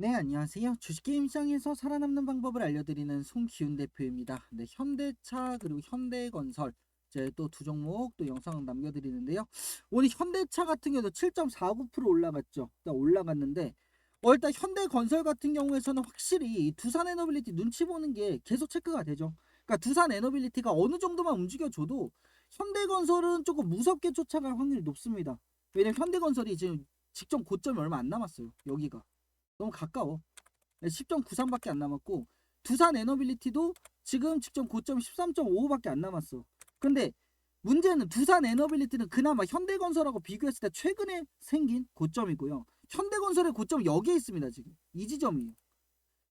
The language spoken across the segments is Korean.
네, 안녕하세요. 주식게임 시장에서 살아남는 방법을 알려드리는 송기훈 대표입니다. 네, 현대차 그리고 현대건설 이제 또 두 종목 또 영상 남겨드리는데요. 오늘 현대차 같은 경우도 7.49% 올라갔죠. 일단 올라갔는데 어, 일단 현대건설 같은 경우에서는 확실히 이 두산 에너빌리티 눈치 보는 게 계속 체크가 되죠. 그러니까 두산 에너빌리티가 어느 정도만 움직여줘도 현대건설은 조금 무섭게 쫓아갈 확률이 높습니다. 왜냐면 현대건설이 지금 직전 고점이 얼마 안 남았어요. 여기가. 너무 가까워. 10.93밖에 안 남았고 두산 에너빌리티도 지금 직전 고점 13.55밖에 안 남았어. 근데 문제는 두산 에너빌리티는 그나마 현대건설하고 비교했을 때 최근에 생긴 고점이고요. 현대건설의 고점은 여기에 있습니다. 지금 이 지점이에요.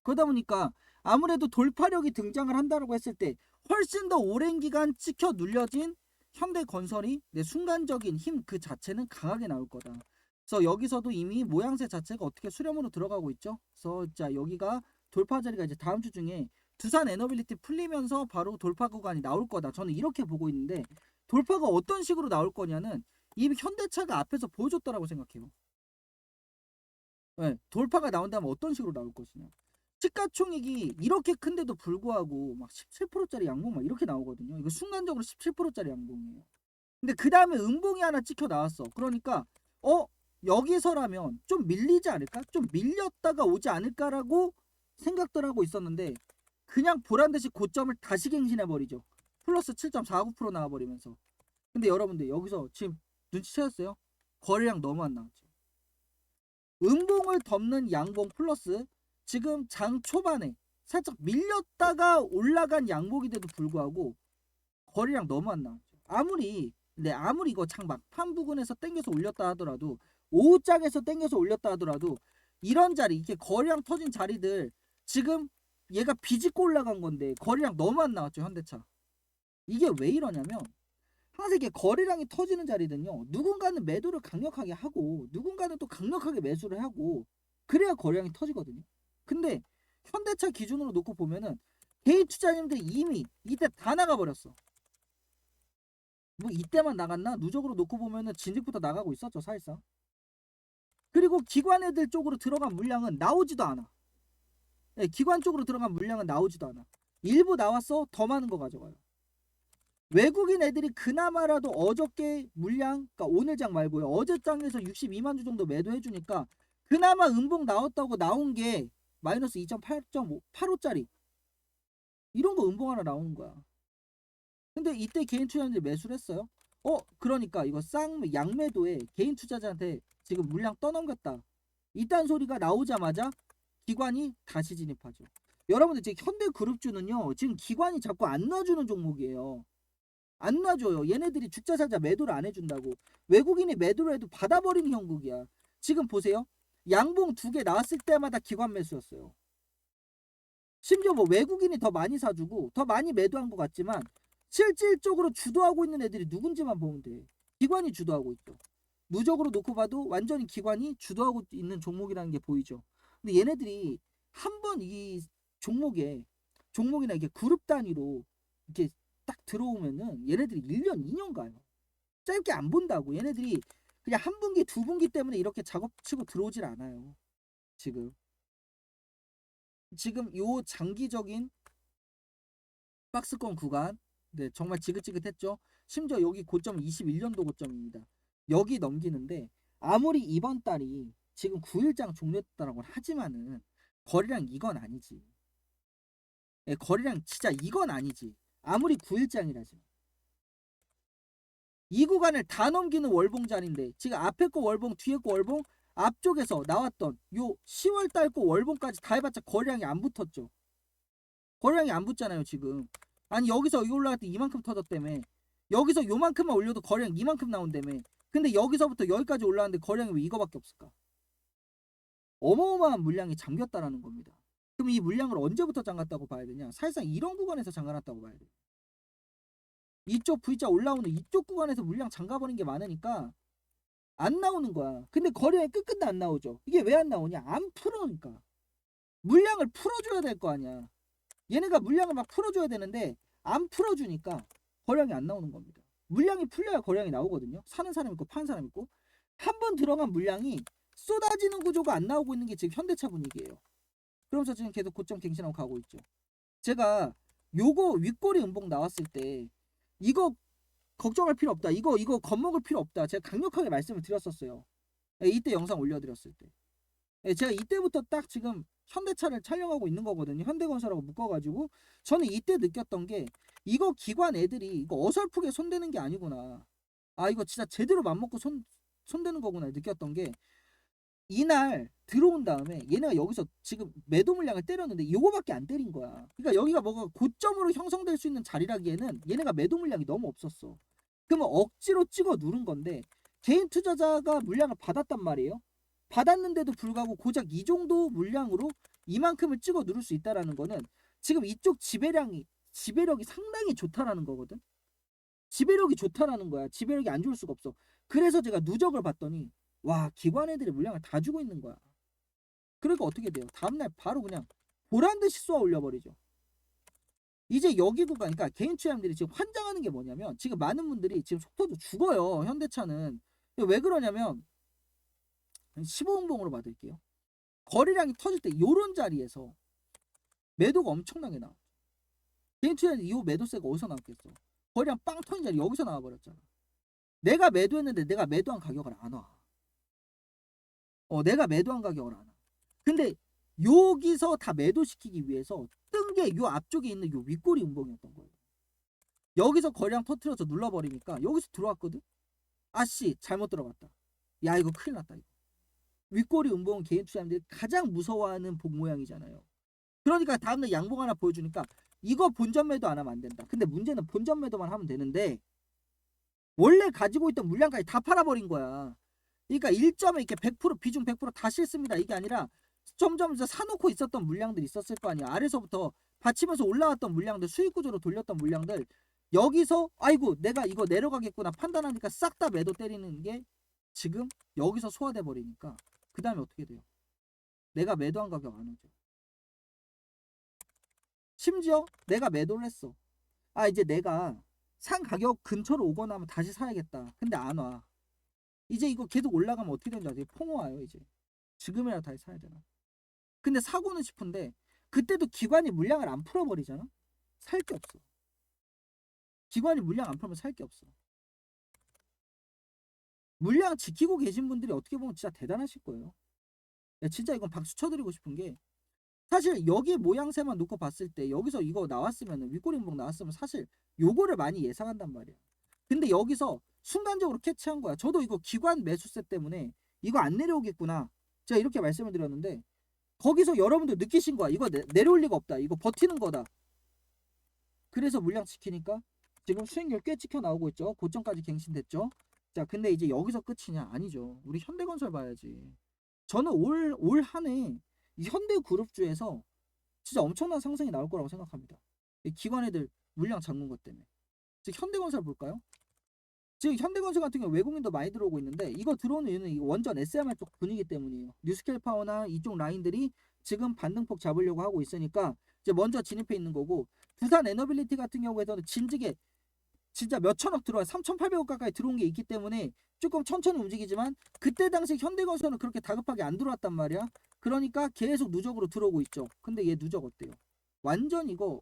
그러다 보니까 아무래도 돌파력이 등장을 한다고 했을 때 훨씬 더 오랜 기간 찍혀 눌려진 현대건설이 내 순간적인 힘 그 자체는 강하게 나올 거다. 그래서 여기서도 이미 모양새 자체가 어떻게 수렴으로 들어가고 있죠. 그래서 자 여기가 돌파 자리가 이제 다음 주 중에 두산 에너빌리티 풀리면서 바로 돌파 구간이 나올 거다. 저는 이렇게 보고 있는데 돌파가 어떤 식으로 나올 거냐는 이미 현대차가 앞에서 보여줬다라고 생각해요. 네, 돌파가 나온다면 어떤 식으로 나올 것이냐. 시가총액이 이렇게 큰데도 불구하고 막 17%짜리 양봉 막 이렇게 나오거든요. 이거 순간적으로 17%짜리 양봉이에요. 근데 그 다음에 음봉이 하나 찍혀 나왔어. 그러니까 어 여기서라면 좀 밀리지 않을까? 좀 밀렸다가 오지 않을까라고 생각들 하고 있었는데 그냥 보란 듯이 고점을 다시 갱신해 버리죠. 플러스 7.49% 나와 버리면서. 근데 여러분들 여기서 지금 눈치채셨어요? 거래량 너무 안 나왔죠. 음봉을 덮는 양봉 플러스 지금 장 초반에 살짝 밀렸다가 올라간 양봉인데도 불구하고 거래량 너무 안 나왔죠. 아무리 네 아무리 이거 장 막판 부근에서 땡겨서 올렸다 하더라도 오후장에서 땡겨서 올렸다 하더라도 이런 자리 이렇게 거래량 터진 자리들 지금 얘가 비집고 올라간 건데 거래량 너무 안 나왔죠 현대차. 이게 왜 이러냐면 항상 이게 거래량이 터지는 자리는요. 누군가는 매도를 강력하게 하고 누군가는 또 강력하게 매수를 하고 그래야 거래량이 터지거든요. 근데 현대차 기준으로 놓고 보면은 개인 투자님들이 이미 이때 다 나가버렸어. 뭐 이때만 나갔나? 누적으로 놓고 보면은 진즉부터 나가고 있었죠 사실상 그리고 기관 애들 쪽으로 들어간 물량은 나오지도 않아. 네, 기관 쪽으로 들어간 물량은 나오지도 않아. 일부 나왔어 더 많은 거 가져가요. 외국인 애들이 그나마라도 어저께 물량, 그러니까 오늘 장 말고요. 어제 장에서 62만 주 정도 매도해 주니까 그나마 음봉 나왔다고 나온 게 마이너스 2.8.85짜리 이런 거 음봉 하나 나오는 거야. 근데 이때 개인 투자자들이 매수를 했어요. 어 그러니까 이거 쌍 양매도에 개인 투자자한테 지금 물량 떠넘겼다. 이딴 소리가 나오자마자 기관이 다시 진입하죠. 여러분들 지금 현대그룹주는요. 지금 기관이 자꾸 안 놔주는 종목이에요. 안 놔줘요. 얘네들이 죽자살자 매도를 안 해준다고. 외국인이 매도를 해도 받아버리는 형국이야. 지금 보세요. 양봉 두 개 나왔을 때마다 기관 매수였어요. 심지어 뭐 외국인이 더 많이 사주고 더 많이 매도한 것 같지만 실질적으로 주도하고 있는 애들이 누군지만 보면 돼. 기관이 주도하고 있죠. 누적으로 놓고 봐도 완전히 기관이 주도하고 있는 종목이라는 게 보이죠. 근데 얘네들이 한 번 이 종목에 종목이나 이게 그룹 단위로 이렇게 딱 들어오면은 얘네들이 1년, 2년 가요. 짧게 안 본다고. 얘네들이 그냥 한 분기, 두 분기 때문에 이렇게 작업치고 들어오질 않아요. 지금. 지금 요 장기적인 박스권 구간 네, 정말 지긋지긋했죠. 심지어 여기 고점 21년도 고점입니다. 여기 넘기는데 아무리 이번 달이 지금 9일장 종료했다라고 하지만은 거래량 이건 아니지. 예, 거래량 진짜 이건 아니지. 아무리 9일장이라지. 이 구간을 다 넘기는 월봉 자리인데 지금 앞에 거 월봉 뒤에 거 월봉 앞쪽에서 나왔던 요 10월 달거 월봉까지 다 해봤자 거래량이 안 붙었죠. 거래량이 안 붙잖아요 지금. 아니 여기서 여기 올라갈 때 이만큼 터졌다며. 여기서 요만큼만 올려도 거래량 이만큼 나온다며. 근데 여기서부터 여기까지 올라왔는데 거량이 왜 이거밖에 없을까? 어마어마한 물량이 잠겼다라는 겁니다. 그럼 이 물량을 언제부터 잠갔다고 봐야 되냐? 사실상 이런 구간에서 잠가놨다고 봐야 돼. 이쪽 V자 올라오는 이쪽 구간에서 물량 잠가버린 게 많으니까 안 나오는 거야. 근데 거량이 끝끝내 안 나오죠. 이게 왜 안 나오냐? 안 풀어니까. 물량을 풀어줘야 될 거 아니야. 얘네가 물량을 막 풀어줘야 되는데 안 풀어주니까 거량이 안 나오는 겁니다. 물량이 풀려야 거량이 나오거든요. 사는 사람 있고 파는 사람 있고 한 번 들어간 물량이 쏟아지는 구조가 안 나오고 있는 게 지금 현대차 분위기예요. 그러면서 지금 계속 고점 갱신하고 가고 있죠. 제가 요거 윗꼬리 음봉 나왔을 때 이거 걱정할 필요 없다. 이거 이거 겁먹을 필요 없다. 제가 강력하게 말씀을 드렸었어요. 예, 이때 영상 올려드렸을 때. 예, 제가 이때부터 딱 지금 현대차를 촬영하고 있는 거거든요. 현대건설하고 묶어가지고 저는 이때 느꼈던 게 이거 기관 애들이 이거 어설프게 손대는 게 아니구나. 아 이거 진짜 제대로 맘먹고 손 손대는 거구나 느꼈던 게 이날 들어온 다음에 얘네가 여기서 지금 매도 물량을 때렸는데 요거밖에 안 때린 거야. 그러니까 여기가 뭐가 고점으로 형성될 수 있는 자리라기에는 얘네가 매도 물량이 너무 없었어. 그러면 억지로 찍어 누른 건데 개인 투자자가 물량을 받았단 말이에요. 받았는데도 불구하고 고작 이 정도 물량으로 이만큼을 찍어 누를 수 있다라는 거는 지금 이쪽 지배량이 지배력이 상당히 좋다라는 거거든. 지배력이 좋다라는 거야. 지배력이 안 좋을 수가 없어. 그래서 제가 누적을 봤더니 와 기관 애들이 물량을 다 주고 있는 거야. 그러니까 어떻게 돼요? 다음날 바로 그냥 보란 듯이 쏘아 올려버리죠. 이제 여기 구간, 그러니까 개인 투자자들이 지금 환장하는 게 뭐냐면 지금 많은 분들이 지금 속도도 죽어요. 현대차는 왜 그러냐면 15분봉으로 받을게요. 거래량이 터질 때 요런 자리에서 매도가 엄청나게 나와. 개인 투자자는 이 매도세가 어디서 나왔겠어? 거래량 빵 터진 자리 여기서 나와버렸잖아. 내가 매도했는데 내가 매도한 가격을 안 와. 어, 내가 매도한 가격을 안 와. 근데 여기서 다 매도시키기 위해서 뜬 게 요 앞쪽에 있는 요 윗꼬리 음봉이었던 거예요. 여기서 거래량 터트려서 눌러버리니까 여기서 들어왔거든? 아씨 잘못 들어갔다. 야 이거 큰일 났다 이거. 윗꼬리 음봉은 개인 투자자들이 가장 무서워하는 복 모양이잖아요. 그러니까 다음날 양봉 하나 보여주니까 이거 본전 매도 안 하면 안 된다. 근데 문제는 본전 매도만 하면 되는데 원래 가지고 있던 물량까지 다 팔아버린 거야. 그러니까 1점에 이렇게 100% 비중 100%다 싫습니다. 이게 아니라 점점 사놓고 있었던 물량들이 있었을 거 아니야. 아래서부터 받치면서 올라왔던 물량들, 수익 구조로 돌렸던 물량들 여기서 아이고 내가 이거 내려가겠구나 판단하니까 싹 다 매도 때리는 게 지금 여기서 소화돼 버리니까 그 다음에 어떻게 돼요? 내가 매도한 가격 안 오죠. 심지어 내가 매도를 했어. 아 이제 내가 산 가격 근처로 오거나 하면 다시 사야겠다. 근데 안 와. 이제 이거 계속 올라가면 어떻게 되는지 아세요? 퐁 와요 이제. 지금이라도 다시 사야 되나? 근데 사고는 싶은데 그때도 기관이 물량을 안 풀어버리잖아? 살 게 없어. 기관이 물량 안 풀면 살 게 없어. 물량 지키고 계신 분들이 어떻게 보면 진짜 대단하실 거예요. 야, 진짜 이건 박수 쳐드리고 싶은 게 사실 여기 모양새만 놓고 봤을 때 여기서 이거 나왔으면 윗꼬리 음봉 나왔으면 사실 요거를 많이 예상한단 말이야. 근데 여기서 순간적으로 캐치한 거야. 저도 이거 기관 매수세 때문에 이거 안 내려오겠구나. 제가 이렇게 말씀을 드렸는데 거기서 여러분들 느끼신 거야. 이거 내, 내려올 리가 없다. 이거 버티는 거다. 그래서 물량 지키니까 지금 수익률 꽤 찍혀 나오고 있죠. 고점까지 갱신됐죠. 자, 근데 이제 여기서 끝이냐? 아니죠. 우리 현대건설 봐야지. 저는 올 올 한해 이 현대그룹주에서 진짜 엄청난 상승이 나올 거라고 생각합니다. 이 기관 애들 물량 잠근 것 때문에. 즉 현대건설 볼까요? 지금 현대건설 같은 경우 외국인도 많이 들어오고 있는데 이거 들어오는 이유는 이 원전 SMR 쪽 분위기 때문이에요. 뉴스케일 파워나 이쪽 라인들이 지금 반등폭 잡으려고 하고 있으니까 이제 먼저 진입해 있는 거고 부산 에너빌리티 같은 경우에서는 진즉에 진짜 몇 천억 들어와 3,800억 가까이 들어온 게 있기 때문에 조금 천천히 움직이지만 그때 당시 현대건설은 그렇게 다급하게 안 들어왔단 말이야. 그러니까 계속 누적으로 들어오고 있죠. 근데 얘 누적 어때요? 완전 이거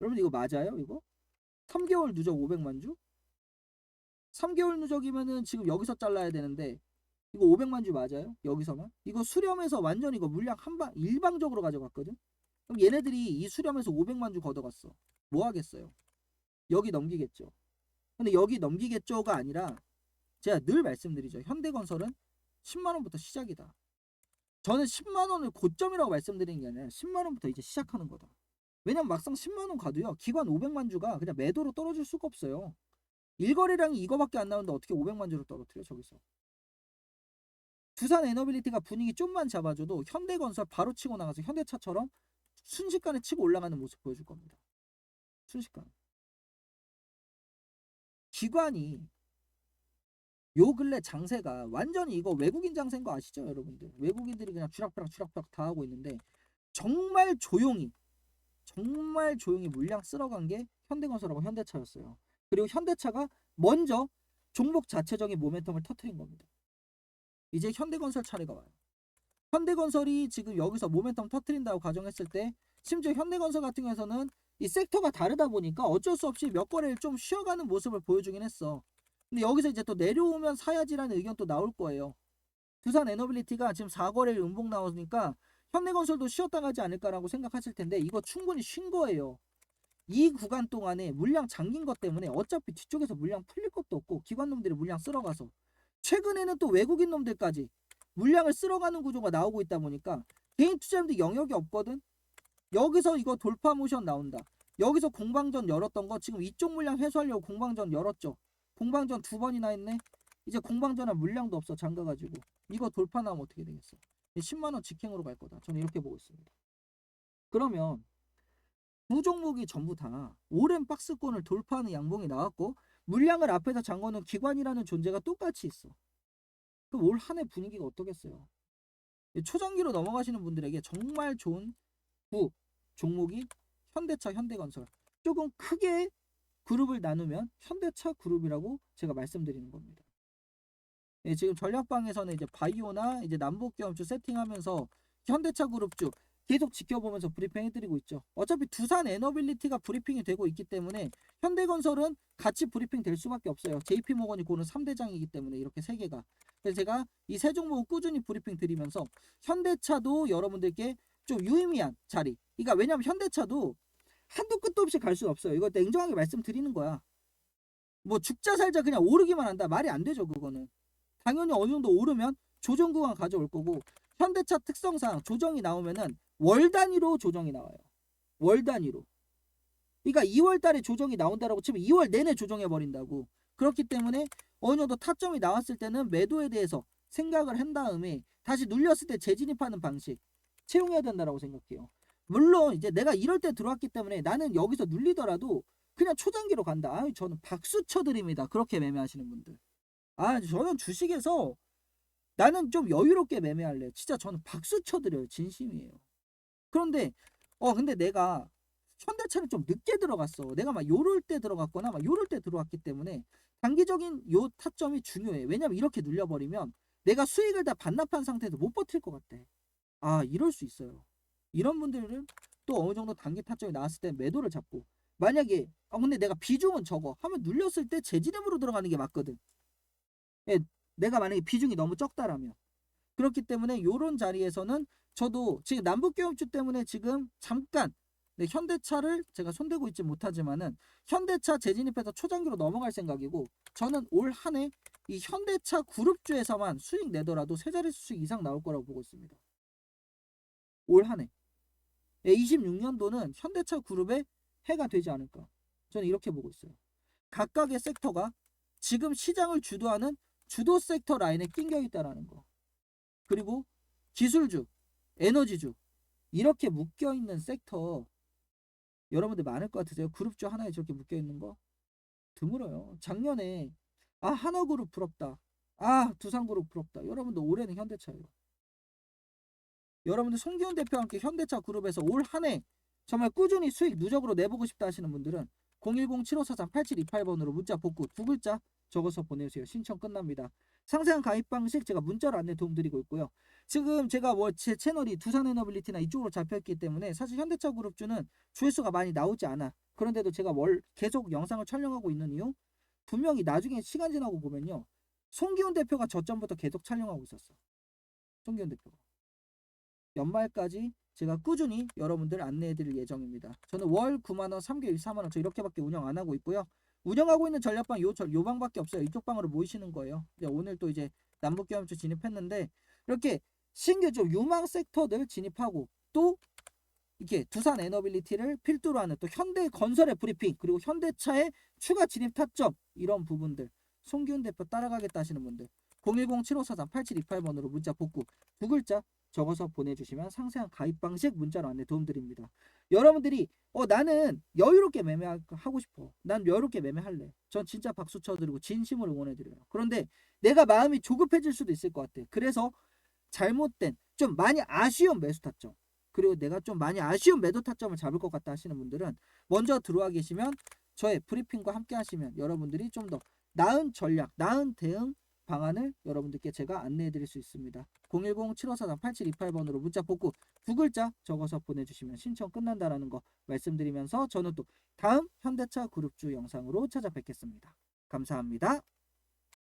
여러분 이거 맞아요? 이거? 3개월 누적 500만 주? 3개월 누적이면은 지금 여기서 잘라야 되는데 이거 500만 주 맞아요? 여기서만? 이거 수렴해서 완전 이거 물량 한방 일방적으로 가져갔거든. 그럼 얘네들이 이 수렴해서 500만 주 걷어갔어. 뭐 하겠어요? 여기 넘기겠죠. 근데 여기 넘기겠죠가 아니라 제가 늘 말씀드리죠. 현대건설은 10만 원부터 시작이다. 저는 10만 원을 고점이라고 말씀드리는 게 아니라 10만 원부터 이제 시작하는 거다. 왜냐면 막상 10만 원 가도요. 기관 500만 주가 그냥 매도로 떨어질 수가 없어요. 일거래량이 이거밖에 안 나오는데 어떻게 500만 주를 떨어뜨려 저기서. 두산 에너빌리티가 분위기 좀만 잡아줘도 현대건설 바로 치고 나가서 현대차처럼 순식간에 치고 올라가는 모습 보여줄 겁니다. 순식간. 기관이 요 근래 장세가 완전히 이거 외국인 장세인 거 아시죠 여러분들? 외국인들이 그냥 추락추락 추락추락 다 하고 있는데 정말 조용히 정말 조용히 물량 쓸어간 게 현대건설하고 현대차였어요. 그리고 현대차가 먼저 종목 자체적인 모멘텀을 터트린 겁니다. 이제 현대건설 차례가 와요. 현대건설이 지금 여기서 모멘텀 터트린다고 가정했을 때 심지어 현대건설 같은 경우에서는 이 섹터가 다르다 보니까 어쩔 수 없이 몇 거래를 좀 쉬어가는 모습을 보여주긴 했어. 근데 여기서 이제 또 내려오면 사야지라는 의견 또 나올 거예요. 두산 에너빌리티가 지금 4거래일 음봉 나오니까 현대건설도 쉬었다 가지 않을까라고 생각하실 텐데 이거 충분히 쉰 거예요. 이 구간 동안에 물량 잠긴 것 때문에 어차피 뒤쪽에서 물량 풀릴 것도 없고 기관놈들이 물량 쓸어가서 최근에는 또 외국인 놈들까지 물량을 쓸어가는 구조가 나오고 있다 보니까 개인 투자자들 영역이 없거든. 여기서 이거 돌파 모션 나온다. 여기서 공방전 열었던 거 지금 이쪽 물량 해소하려고 공방전 열었죠. 공방전 두 번이나 했네. 이제 공방전할 물량도 없어 잠가가지고 이거 돌파 나오면 어떻게 되겠어? 10만 원 직행으로 갈 거다. 저는 이렇게 보고 있습니다. 그러면 두 종목이 전부 다 오랜 박스권을 돌파하는 양봉이 나왔고 물량을 앞에서 잠궈놓은 기관이라는 존재가 똑같이 있어. 그럼 올 한 해 분위기가 어떠겠어요? 초장기로 넘어가시는 분들에게 정말 좋은 구 종목이 현대차, 현대건설. 조금 크게 그룹을 나누면 현대차 그룹이라고 제가 말씀드리는 겁니다. 예, 지금 전략방에서는 이제 바이오나 이제 남북경주 세팅하면서 현대차 그룹주 계속 지켜보면서 브리핑 해드리고 있죠. 어차피 두산 에너빌리티가 브리핑이 되고 있기 때문에 현대건설은 같이 브리핑 될 수밖에 없어요. JP모건이 고는 3대장이기 때문에 이렇게 세 개가. 그래서 제가 이 세 종목을 꾸준히 브리핑 드리면서 현대차도 여러분들께 좀 유의미한 자리. 그러니까 왜냐면 현대차도 한도 끝도 없이 갈 수 없어요. 이거 냉정하게 말씀드리는 거야. 뭐 죽자 살자 그냥 오르기만 한다. 말이 안 되죠, 그거는. 당연히 어느 정도 오르면 조정 구간 가져올 거고 현대차 특성상 조정이 나오면은 월 단위로 조정이 나와요. 월 단위로. 그러니까 2월 달에 조정이 나온다라고 치면 2월 내내 조정해 버린다고. 그렇기 때문에 어느 정도 타점이 나왔을 때는 매도에 대해서 생각을 한 다음에 다시 눌렸을 때 재진입하는 방식 채용해야 된다라고 생각해요. 물론 이제 내가 이럴 때 들어왔기 때문에 나는 여기서 눌리더라도 그냥 초장기로 간다. 아, 저는 박수 쳐드립니다. 그렇게 매매하시는 분들. 아, 저는 주식에서 나는 좀 여유롭게 매매할래. 진짜 저는 박수 쳐드려요. 진심이에요. 그런데 어 근데 내가 현대차는 좀 늦게 들어갔어. 내가 막 요럴 때 들어갔거나 막 요럴 때 들어왔기 때문에 단기적인 요 타점이 중요해. 왜냐면 이렇게 눌려버리면 내가 수익을 다 반납한 상태에서 못 버틸 것 같아. 아 이럴 수 있어요. 이런 분들은 또 어느 정도 단기 타점이 나왔을 때 매도를 잡고 만약에 아 근데 내가 비중은 적어 하면 눌렸을 때 재진입으로 들어가는 게 맞거든. 예, 내가 만약에 비중이 너무 적다라면 그렇기 때문에 요런 자리에서는 저도 지금 남북경협주 때문에 지금 잠깐 네, 현대차를 제가 손대고 있지 못하지만은 현대차 재진입해서 초장기로 넘어갈 생각이고 저는 올 한 해 이 현대차 그룹주에서만 수익 내더라도 세 자릿수 수익 이상 나올 거라고 보고 있습니다. 올 한 해. 예, 26년도는 현대차 그룹의 해가 되지 않을까. 저는 이렇게 보고 있어요. 각각의 섹터가 지금 시장을 주도하는 주도 섹터 라인에 낑겨 있다라는 거. 그리고 기술주, 에너지주 이렇게 묶여 있는 섹터 여러분들 많을 것 같으세요? 그룹주 하나에 저렇게 묶여 있는 거 드물어요. 작년에 아 하나그룹 부럽다. 아 두산그룹 부럽다. 여러분들 올해는 현대차예요. 여러분들 송기훈 대표와 함께 현대차 그룹에서 올 한 해 정말 꾸준히 수익 누적으로 내보고 싶다 하시는 분들은 010-7543-8728번으로 문자 복구 두 글자 적어서 보내주세요. 신청 끝납니다. 상세한 가입 방식 제가 문자로 안내 도움드리고 있고요. 지금 제가 뭐 제 채널이 두산에너빌리티나 이쪽으로 잡혔기 때문에 사실 현대차 그룹주는 조회수가 많이 나오지 않아. 그런데도 제가 월 계속 영상을 촬영하고 있는 이유 분명히 나중에 시간 지나고 보면요. 송기훈 대표가 저점부터 계속 촬영하고 있었어. 송기훈 대표가. 연말까지 제가 꾸준히 여러분들 안내해 드릴 예정입니다. 저는 월 9만원, 3개월 4만원 저 이렇게밖에 운영 안 하고 있고요. 운영하고 있는 전략방 요, 요 방밖에 없어요. 이쪽 방으로 모이시는 거예요. 오늘 또 이제 남북경협주 진입했는데 이렇게 신규 좀 유망 섹터들 진입하고 또 이렇게 두산 에너빌리티를 필두로 하는 또 현대 건설의 브리핑 그리고 현대차의 추가 진입 타점 이런 부분들 송기훈 대표 따라가겠다 하시는 분들 010-7543-8728번으로 문자 복구 두 글자 적어서 보내주시면 상세한 가입 방식 문자로 안내 도움드립니다. 여러분들이 어 나는 여유롭게 매매하고 싶어. 난 여유롭게 매매할래. 전 진짜 박수 쳐드리고 진심으로 응원해드려요. 그런데 내가 마음이 조급해질 수도 있을 것 같아. 그래서 잘못된 좀 많이 아쉬운 매수 타점 그리고 내가 좀 많이 아쉬운 매도 타점을 잡을 것 같다 하시는 분들은 먼저 들어와 계시면 저의 브리핑과 함께 하시면 여러분들이 좀 더 나은 전략, 나은 대응 방안을 여러분들께 제가 안내해 드릴 수 있습니다. 010-7543-8728번으로 문자 복구 두 글자 적어서 보내주시면 신청 끝난다라는 거 말씀드리면서 저는 또 다음 현대차 그룹주 영상으로 찾아뵙겠습니다. 감사합니다.